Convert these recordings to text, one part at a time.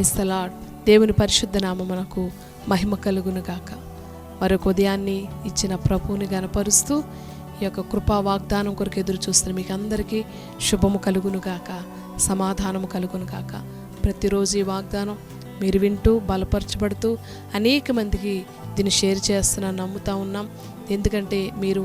క్రైస్తలాడ్ దేవుని పరిశుద్ధ నామమునకు మహిమ కలుగును గాక మరొక ఉదయాన్ని ఇచ్చిన ప్రభువుని గనపరుస్తూ ఈ యొక్క కృపా వాగ్దానం కొరకు ఎదురు చూస్తున్న మీకు అందరికీ శుభము కలుగును గాక సమాధానము కలుగును గాక ప్రతిరోజు ఈ వాగ్దానం మీరు వింటూ బలపరచబడుతూ అనేక మందికి దీన్ని షేర్ చేస్తున్నా నమ్ముతా ఉన్నాం. ఎందుకంటే మీరు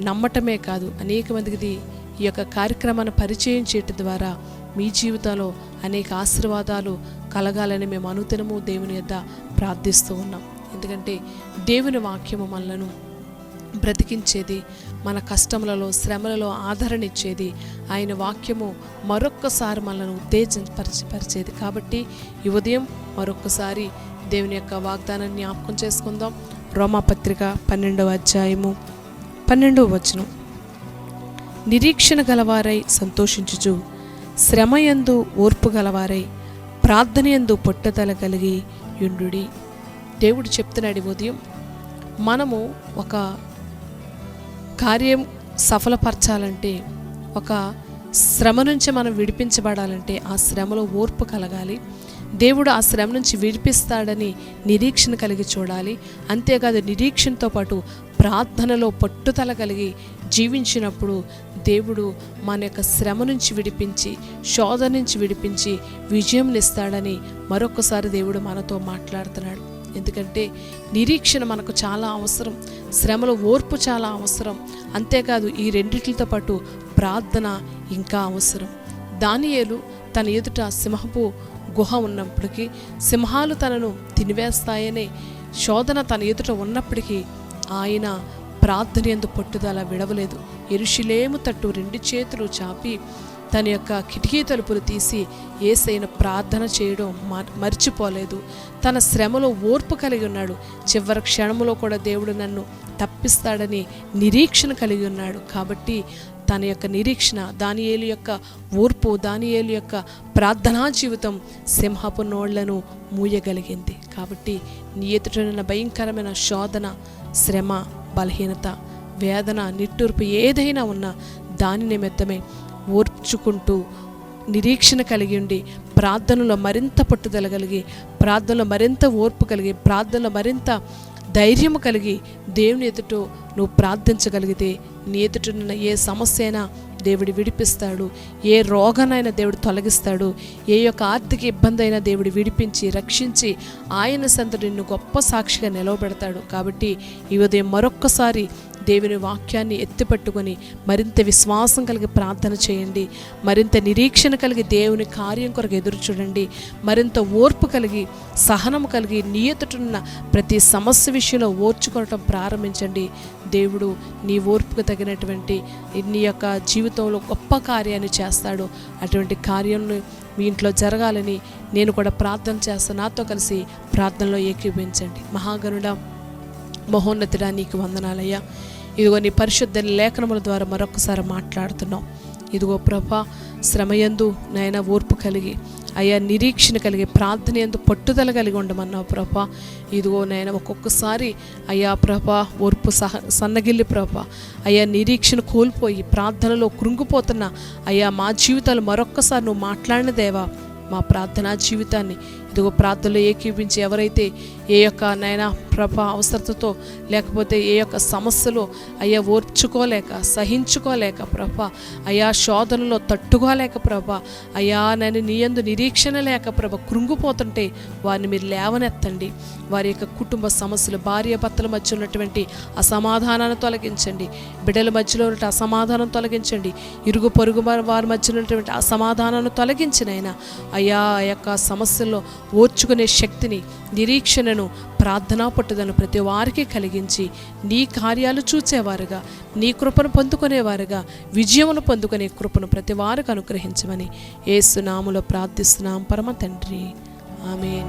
నమ్మటమే కాదు అనేక మందికి ఇది ఈ యొక్క కార్యక్రమాన్ని పరిచయం చేయటం ద్వారా మీ జీవితంలో అనేక ఆశీర్వాదాలు కలగాలని మేము అనుదినము దేవుని యొద్ద ప్రార్థిస్తూ ఉన్నాం. ఎందుకంటే దేవుని వాక్యము మనలను బ్రతికించేది మన కష్టములలో శ్రమలలో ఆదరణ ఇచ్చేది. ఆయన వాక్యము మరొక్కసారి మనల్ని ఉత్తేజపరిచిపరిచేది కాబట్టి ఈ ఉదయం మరొక్కసారి దేవుని యొక్క వాగ్దానాన్ని జ్ఞాపకం చేసుకుందాం. రోమాపత్రిక పన్నెండవ అధ్యాయము పన్నెండవ వచనం. నిరీక్షణ గలవారై సంతోషించుచు శ్రమయందు ఓర్పు గలవారై ప్రార్థన ఎందు పొట్టతల కలిగి యుండుడి దేవుడు చెప్తున్నాడు ఉదయం మనము ఒక కార్యం సఫలపరచాలంటే ఒక శ్రమ నుంచి మనం విడిపించబడాలంటే ఆ శ్రమలో ఓర్పు కలగాలి. దేవుడు ఆ శ్రమ నుంచి విడిపిస్తాడని నిరీక్షణ కలిగి చూడాలి. అంతేకాదు నిరీక్షణతో పాటు ప్రార్థనలో పట్టుదల కలిగి జీవించినప్పుడు దేవుడు మన యొక్క శ్రమ నుంచి విడిపించి శోధ నుంచి విడిపించి విజయం ఇస్తాడని మరొకసారి దేవుడు మనతో మాట్లాడుతున్నాడు. ఎందుకంటే నిరీక్షణ మనకు చాలా అవసరం శ్రమలో ఓర్పు చాలా అవసరం. అంతేకాదు ఈ రెండిటితో పాటు ప్రార్థన ఇంకా అవసరం. దానియేలు తన ఎదుట సింహపు గుహ ఉన్నప్పటికీ సింహాలు తనను తినివేస్తాయనే శోధన తన ఎదుట ఉన్నప్పటికీ ఆయన ప్రార్థన ఎందు పట్టుదల విడవలేదు. ఎరుషులేము తట్టు రెండు చేతులు చాపి తన యొక్క కిటికీ తలుపులు తీసి ఏసైన ప్రార్థన చేయడం మ- మర్చిపోలేదు. తన శ్రమలో ఓర్పు కలిగి ఉన్నాడు. చివరి క్షణంలో కూడా దేవుడు నన్ను తప్పిస్తాడని నిరీక్షణ కలిగి ఉన్నాడు. కాబట్టి తన యొక్క నిరీక్షణ దానియేలు యొక్క ఓర్పు దానియేలు యొక్క ప్రార్థనా జీవితం సింహపు నోళ్ళను మూయగలిగింది. కాబట్టి నీ ఎదుటనున్న భయంకరమైన శోధన శ్రమ బలహీనత వేదన నిట్టూర్పు ఏదైనా ఉన్నా దాని నిమిత్తమే ఓర్చుకుంటూ నిరీక్షణ కలిగి ఉండి ప్రార్థనలో మరింత పట్టుదల కలిగి ప్రార్థనలో మరింత ఓర్పు కలిగి ప్రార్థనలో మరింత ధైర్యము కలిగి దేవుని ఎదుట నువ్వు ప్రార్థించగలిగితే నీ ఎదుటనున్న ఏ సమస్య అయినా దేవుడు విడిపిస్తాడు. ఏ రోగనైనా దేవుడు తొలగిస్తాడు. ఏ యొక్క ఆర్థిక ఇబ్బంది అయినా దేవుడు విడిపించి రక్షించి ఆయన సంతటి నిన్ను గొప్ప సాక్షిగా నిలవబెడతాడు. కాబట్టి ఈ ఉదయం మరొక్కసారి దేవుని వాక్యాన్ని ఎత్తిపట్టుకొని మరింత విశ్వాసం కలిగి ప్రార్థన చేయండి. మరింత నిరీక్షణ కలిగి దేవుని కార్యం కొరకు ఎదురు చూడండి. మరింత ఓర్పు కలిగి సహనం కలిగి నియతటున్న ప్రతి సమస్య విషయంలో ఓర్చుకోవటం ప్రారంభించండి. దేవుడు నీ ఓర్పుకు తగినటువంటి నీ యొక్క జీవితంలో గొప్ప కార్యాన్ని చేస్తాడు. అటువంటి కార్యంను మీ ఇంట్లో జరగాలని నేను కూడా ప్రార్థన చేస్తాను నాతో కలిసి ప్రార్థనలో ఏకీభవించండి. మహాగనుడ మహోన్నతుడా నీకు వందనాలయ్యా. ఇదిగో నీ పరిశుద్ధ లేఖనముల ద్వారా మరొకసారి మాట్లాడుతున్నాం. ఇదిగో ప్రభ శ్రమయందు నాయన ఓర్పు కలిగి అయ్యా నిరీక్షణ కలిగి ప్రార్థన ఎందు పట్టుదల కలిగి ఉండమన్నావు ప్రభ. ఇదిగో నాయన ఒక్కొక్కసారి అయ్యా ప్రభ ఓర్పు సహ సన్నగిల్లి ప్రభా. అయ్యా నిరీక్షణ కోల్పోయి ప్రార్థనలో కృంగిపోతున్న అయ్యా మా జీవితాలు మరొక్కసారి నువ్వు మాట్లాడిన దేవా మా ప్రార్థనా జీవితాన్ని. ఇదిగో ప్రార్థనలో ఏకీపించి ఎవరైతే ఏ యొక్క నైనా ప్రభ అవసరతతో లేకపోతే ఏ యొక్క సమస్యలో అయ్యా ఓర్చుకోలేక సహించుకోలేక ప్రభ అయా శోధనలో తట్టుకోలేక ప్రభ అయా నేను నీయందు నిరీక్షణ లేక ప్రభ కృంగిపోతుంటే వారిని మీరు లేవనెత్తండి. వారి యొక్క కుటుంబ సమస్యలు భార్య భర్తల మధ్య ఉన్నటువంటి అసమాధానాన్ని తొలగించండి. బిడ్డల మధ్యలో ఉన్న అసమాధానం తొలగించండి. ఇరుగు పొరుగు వారి వారి మధ్య ఉన్నటువంటి అసమాధానాన్ని తొలగించినైనా అయ్యా ఆ యొక్క సమస్యల్లో ఓర్చుకునే శక్తిని నిరీక్షణను ప్రార్థనా పట్టుదలను ప్రతి వారికి కలిగించి నీ కార్యాలు చూచేవారుగా నీ కృపను పొందుకునేవారుగా విజయమును పొందుకునే కృపను ప్రతి వారికి అనుగ్రహించమని ఏసునాములో ప్రార్థిస్తున్నాం. పరమ తండ్రి. ఆమె